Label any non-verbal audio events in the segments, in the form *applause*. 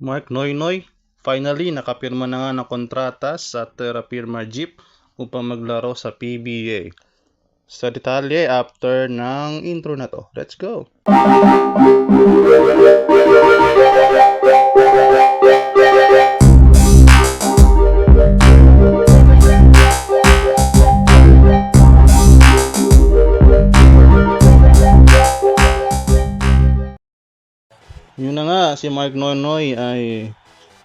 Mark Noynoy, finally nakapirma na nga ng kontrata sa Terra Firma Jeep upang maglaro sa PBA. Sa detalye after ng intro na to. Let's go! Yun na nga, si Mark Noynoy ay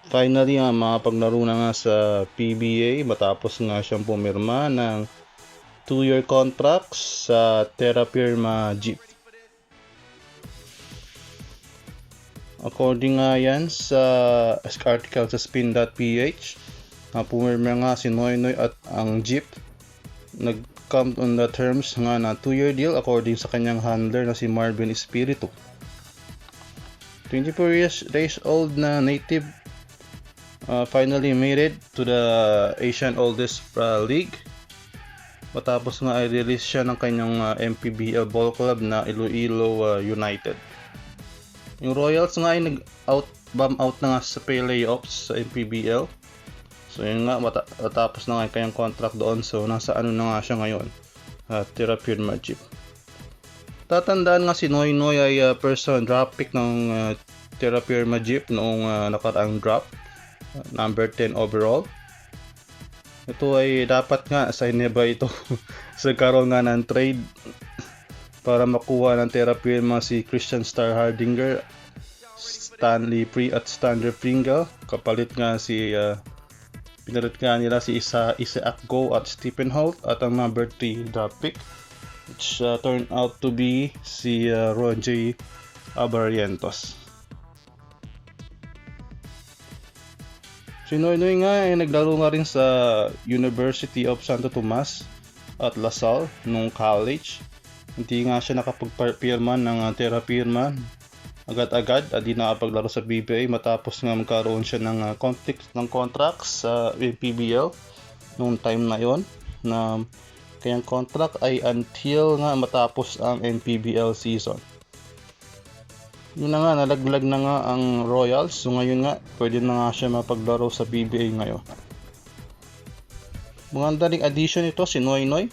finally nga makapaglaro na nga sa PBA matapos nga siyang pumirma ng 2-year contract sa Terra Firma Jeep. According nga yan sa article sa spin.ph, na pumirma nga si Noynoy at ang Jeep nag-come on the terms nga na 2-year deal according sa kanyang handler na si Marvin Espiritu. 24 years days old na native uh, finally made it to the Asian Oldest uh, League. Matapos nga i-release siya ng kanyang uh, MPBL ball club na Iloilo uh, United. Yung Royals nga ay nag-out bomb out na nga sa playoffs sa MPBL so yun nga mata- matapos na nga yung kanyang contract doon. So nasa ano na nga siya ngayon? Uh, Tira Jeep Tatandaan nga si Noy Noy ay uh, person drop pick ng uh, Terra Firma Jeep noong uh, nakaraang. Uh, number 10 overall. Ito ay dapat nga sa Ineba ito *laughs* sa karoon nga ng trade para makuha ng Terra Firma si Christian Star Hardinger, Stanley Pre at Stander Pringle. Kapalit nga si uh, pinalit nga nila si Isa Isaac Go at Stephen Holt at ang number 3 drop pick which uh, turned out to be si uh, Roger Abarrientos. Si Noy nga ay naglaro nga rin sa University of Santo Tomas at LaSalle nung college. Hindi nga siya nakapagpirma ng uh, Terra Firma agad-agad at di nakapaglaro sa BBA matapos nga magkaroon siya ng uh, conflict ng contracts sa PBL nung time na yon na kanyang contract ay until nga matapos ang NPBL season. Yun na nga, nalaglag na nga ang Royals. So ngayon nga, pwede na nga siya mapaglaro sa PBA ngayon. Maganda ring addition ito si Noy Noy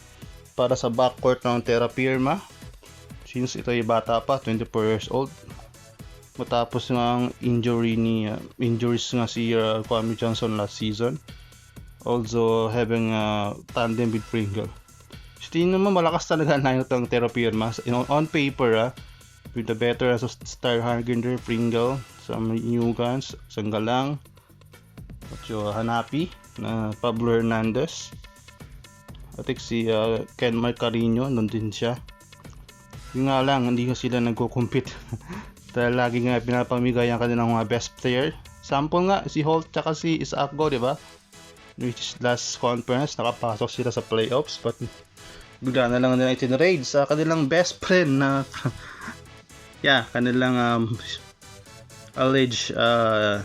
para sa backcourt ng Terra Firma. Since ito ay bata pa, 24 years old. Matapos nga ang injury ni uh, injuries nga si uh, Kwame Johnson last season. Also having a tandem with Pringle. Tingin naman malakas talaga na itong Terra Firma. On, on paper, ah, with the veterans of Star Hargender, Pringle, sa new guns, Sanggalang, at yung Hanapi, na Pablo Hernandez. I think si uh, Ken Marcarino, nun din siya. Yung nga lang, hindi ko sila nagko-compete. *laughs* Dahil lagi nga pinapamigay ang kanilang mga best player. Sample nga, si Holt tsaka si Isaac Go, di ba? Which last conference, nakapasok sila sa playoffs. But bigla na lang nila itinraid sa kanilang best friend na *laughs* yeah, kanilang um, alleged uh,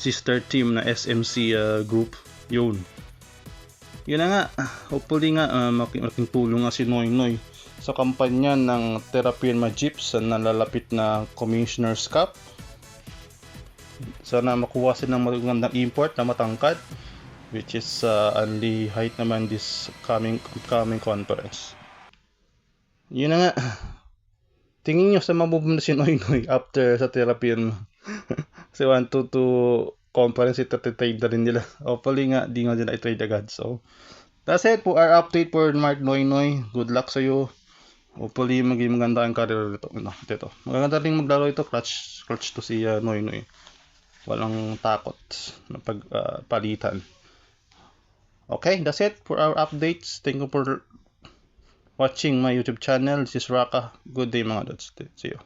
sister team na SMC uh, group. Yun. Yun na nga. Hopefully nga uh, malaking, malaking tulong nga si Noy Noy sa kampanya ng Terra Firma Jeep sa nalalapit na Commissioner's Cup. Sana makuha sila ng magandang import na matangkad which is uh, only height naman this coming coming conference. Yun na nga. *sighs* Tingin nyo sa mabubum na si Noy Noy after sa therapy yun. *laughs* Kasi 1 to 2 conference ito trade na rin nila. Hopefully nga, di nga nila i-trade agad. So, that's it for our update for Mark Noy Noy. Good luck sa iyo. Hopefully maging maganda ang career nito. No, dito. Maganda rin maglaro ito. Clutch, clutch to si uh, Noy Noy. Walang takot na pagpalitan. Uh, okay, that's it for our updates. Thank you for watching my YouTube channel. This is Raka. Good day mga dudes. See you.